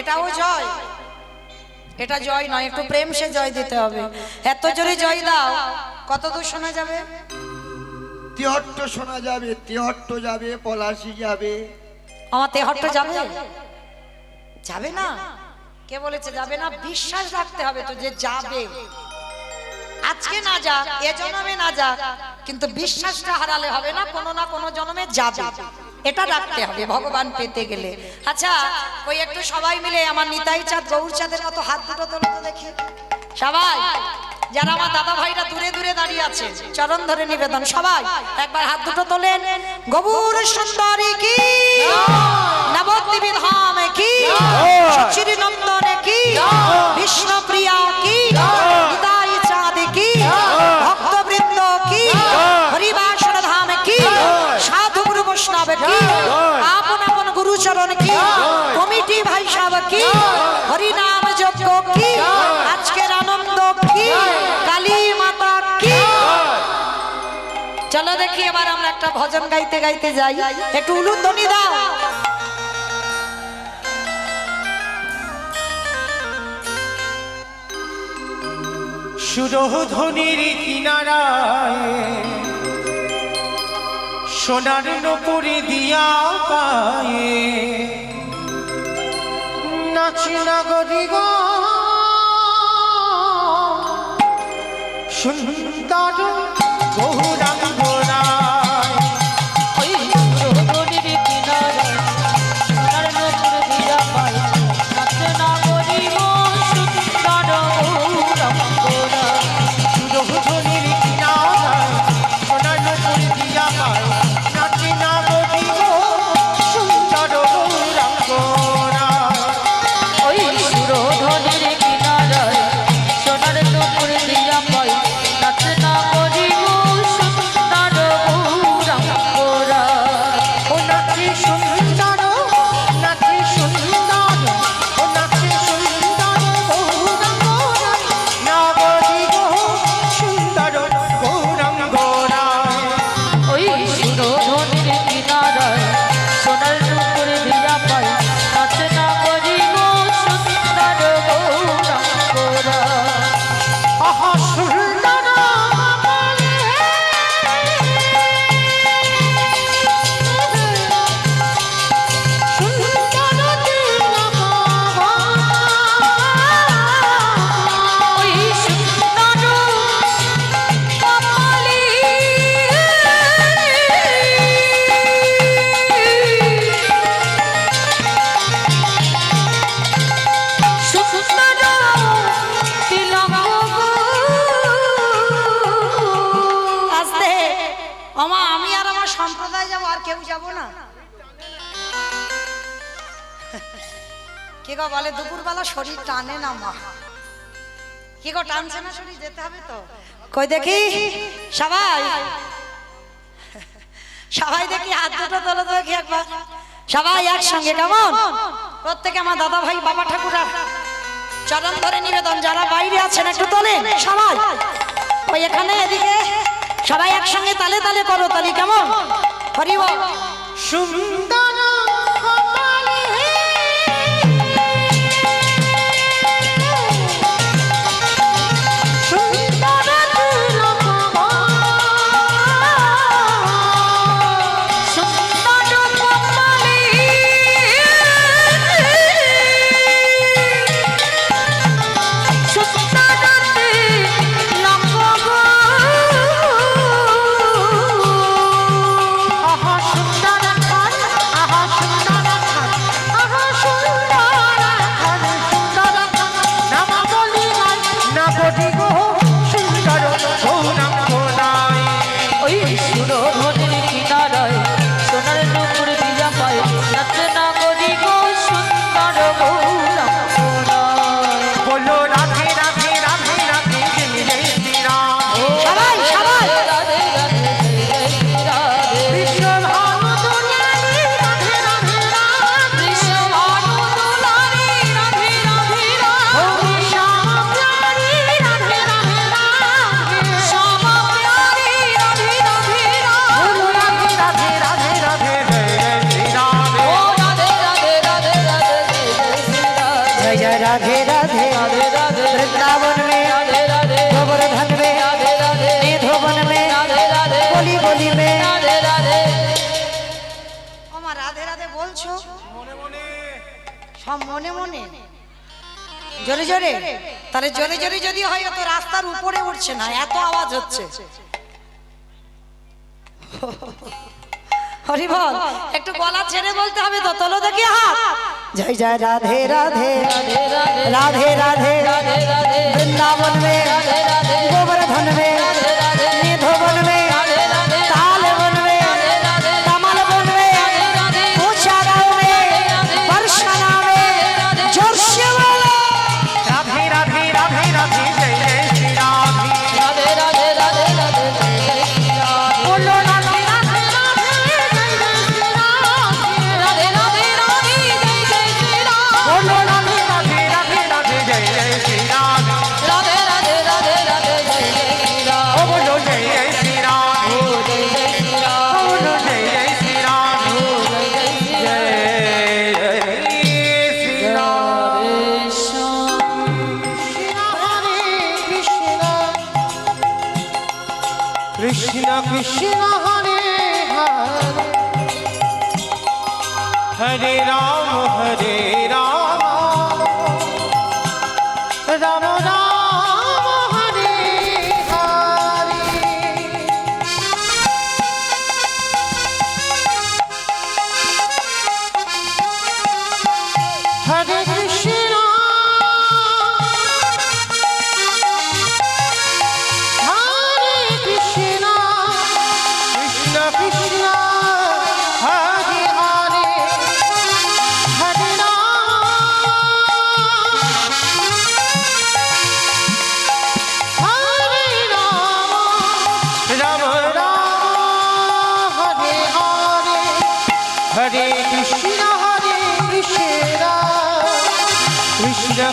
এটাও জয়। এটা জয় নয় একটু প্রেম সে জয় দিতে হবে। এত জোরে জয় দাও। কত দূর শোনা যাবে? তিহট্ট শোনা যাবে তিহট্ট যাবে পলাশি যাবে। আমার তেহট্ট যাবে? যাবে। না? কে বলেছে যাবে না? বিশ্বাস রাখতে হবে তো যে যাবে। আজকে না যাক এ জন্মে না যাক কিন্তু বিশ্বাসটা হারালে হবে না কোনো না কোনো জন্মে যাবে। এটা রাখতে হবে ভগবান পেতে গেলে। আচ্ছা ওই একটু সবাই মিলে আমার নিতাই চাঁদ গৌর চাঁদের মতো হাত দুটো তোলো তো দেখি। সবাই যারা আমার দাদা ভাইরা দূরে দূরে দাঁড়িয়ে আছে চরণ ধরে নিবেদন সবাই একবার হাত দুটো তোলেন। গবুর সুন্দরী কি? নবদ্বীপী ধাম কি? সুচির নন্দন কি বিষ্ণুপ্রিয়া কি? দেখি এবার আমরা একটা ভজন গাইতে গাইতে যাই। একটু উলুধ্বনি দাও। সুরধ্বনির কিনারায় সোনার নপুরে দিয়া পায়ে নাচি নাগরি গো সুন্দর গৌরাঙ্গরায় কই দেখি? সবাই। সবাই। দেখি হাত দুটো তোলো দেখি একবার। সবাই একসঙ্গে কেমন? প্রত্যেকে আমার দাদা ভাই বাবা ঠাকুরা। চরণ ধরে নিবেদন যারা বাইরে আছেন একটু তোলেন সবাই। ওই এখানে এদিকে। সবাই একসঙ্গে তালে তালে করো তালে কেমন? হরি বল। राधे राधे वृंदावन में गोवर्धन में निधोवन में बोली बोली में জোরে জোরে? তাহলে জোরে জোরে যদি হয় তো রাস্তার উপরে উঠছে না, এত আওয়াজ হচ্ছে। হরিবল, একটু গলা ছেড়ে বলতে হবে তো, তোলো দেখি হাত। जय जय राधे राधे। राधे राधे। वृंदावन में गोवर्धन में निधवन में হরে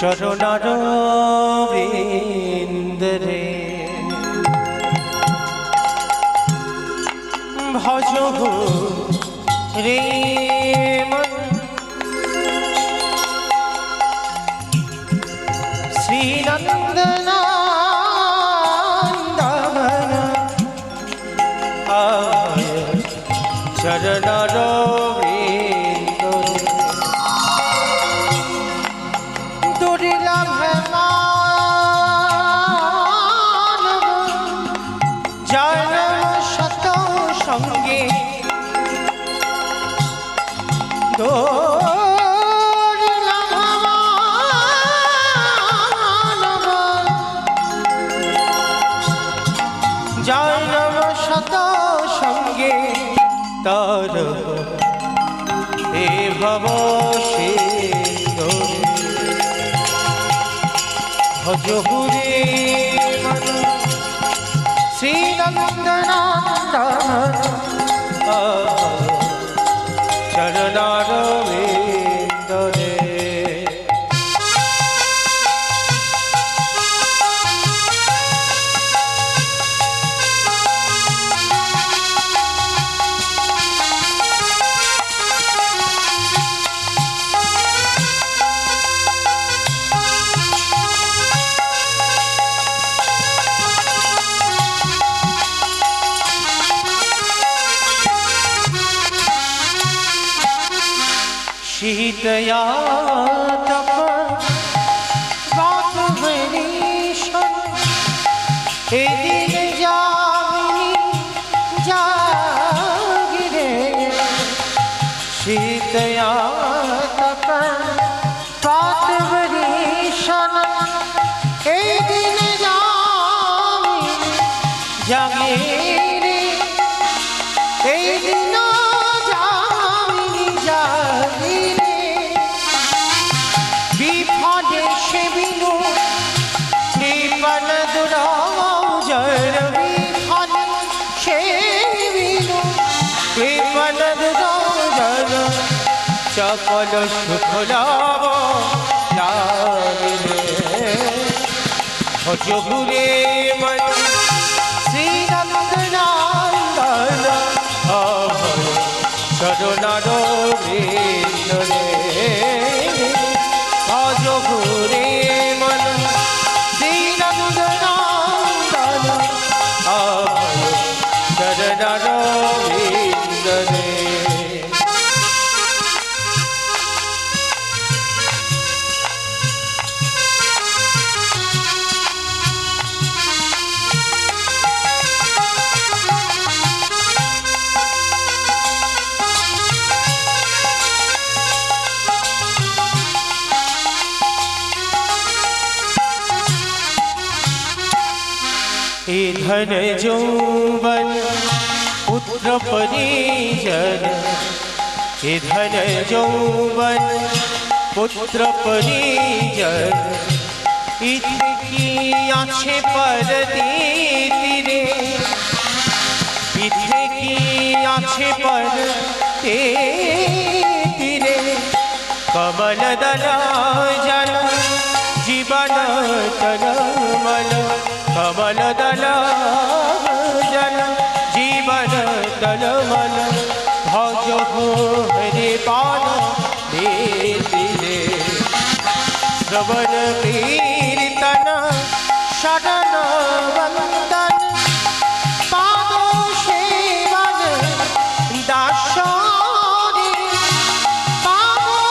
শরণার বৃন্দরে ভজ রে শ্রীনন্দন ভজহুরে মন ગયા সুখ লাভ ভজহুরে মন শ্রীনন্দনন্দন চরণার বৃন্দরে धन जौवन पुत्र परिजन हे धन जौवन पुत्र परिजन इथे की আছে পরদিতি রে ইথে কি আছে পরদিতি রে কমল দল জল জীবন তনমল কমল দল জল জীবন তনমল ভজ হরে পান দিলে শ্রবণ কীর্তন শরণ বন্দন পাদ সেবন দাসরে পাদ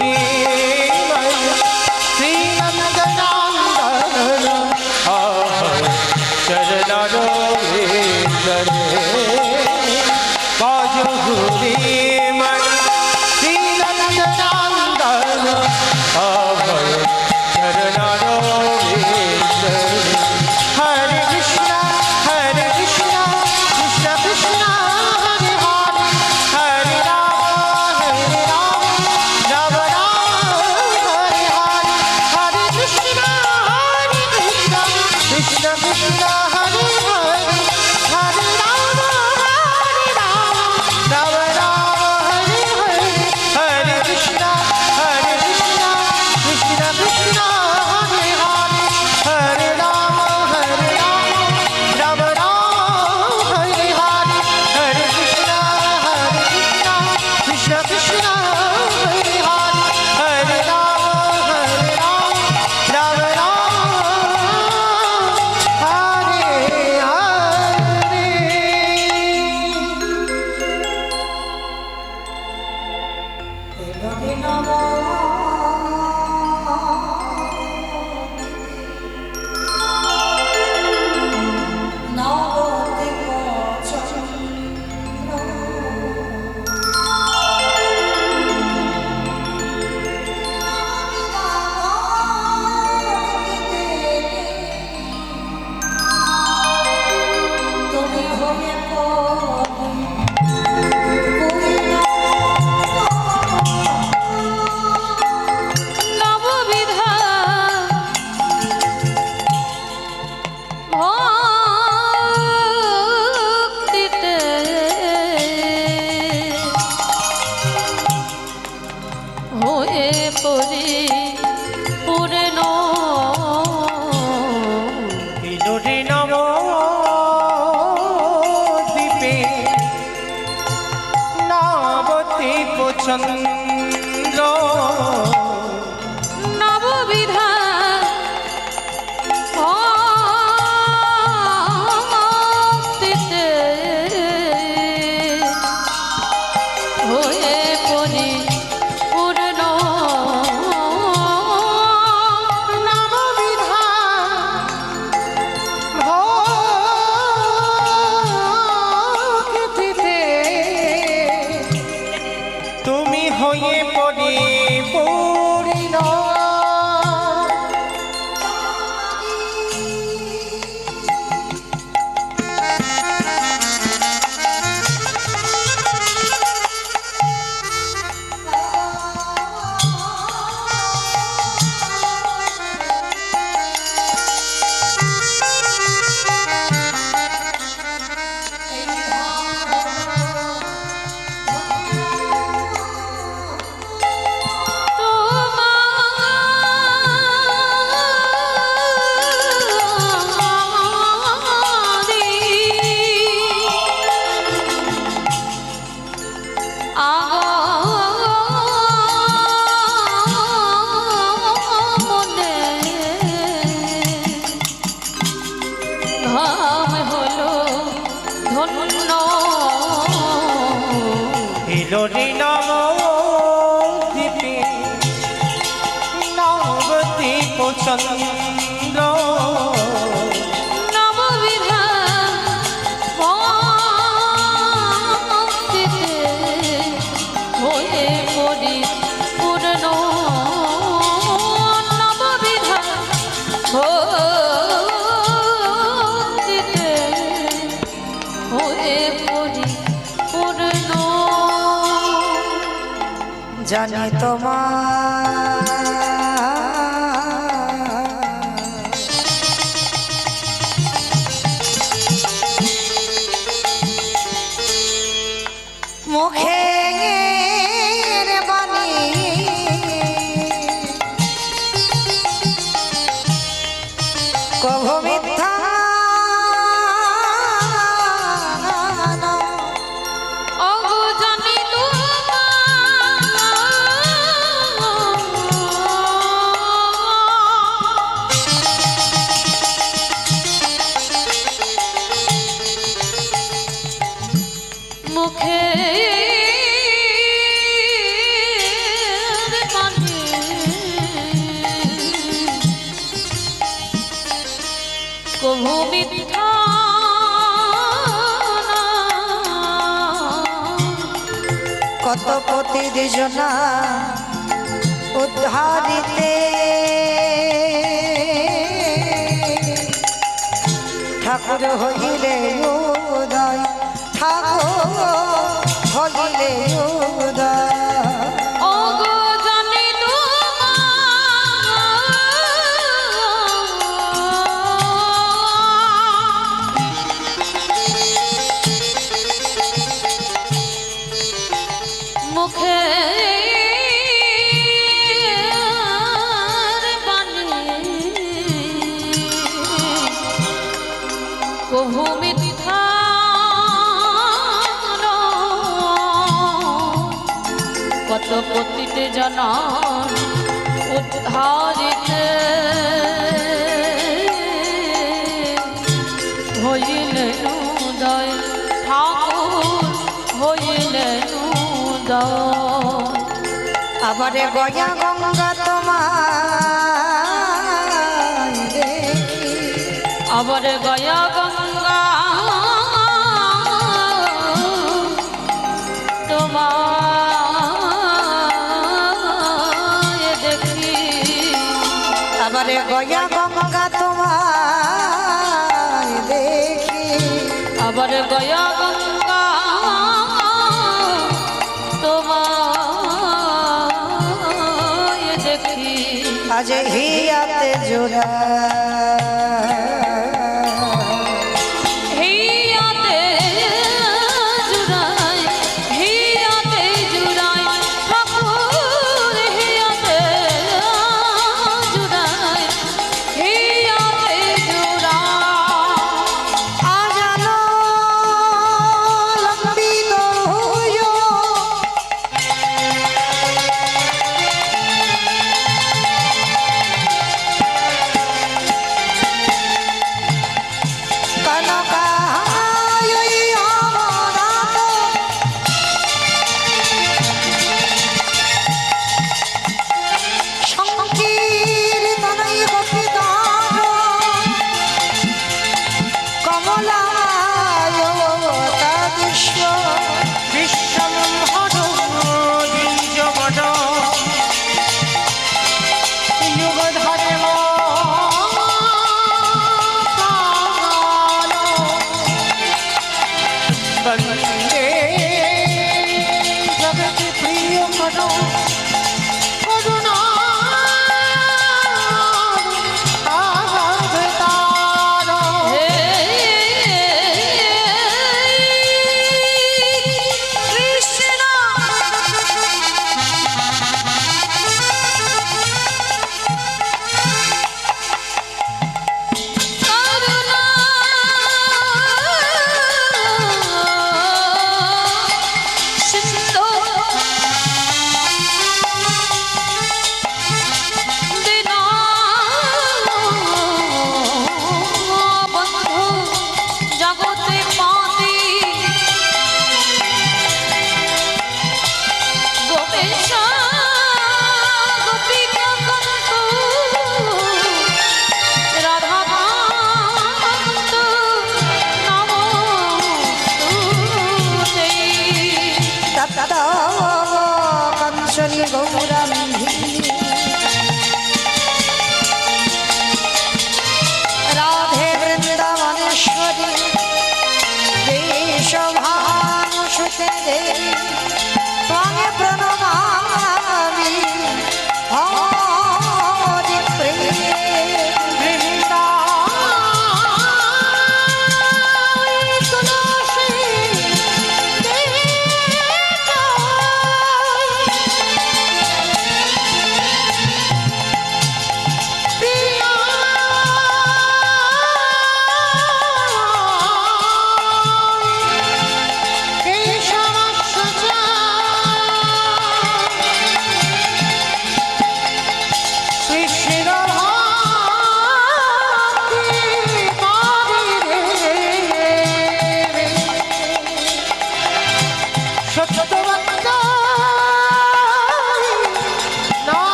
ভজ ঘুরে মন হয়ে পড়ি পুরনো লড়িলাম দ্বীপে নবদ্বীপ চন্দ্র জানি তোমার ঠাকুর হইলে উদয় ঠাকুর হইলে উদয়। পতিতে জনম উদ্ধারিতে হইলেন উদয় ঠাকুর হইলেন উদয়। আবারে গয়া গঙ্গা তোমার আবার গয়া আবার গয়া গঙ্গা তোমায় দেখি। আজ হিয়াতে জোড়া।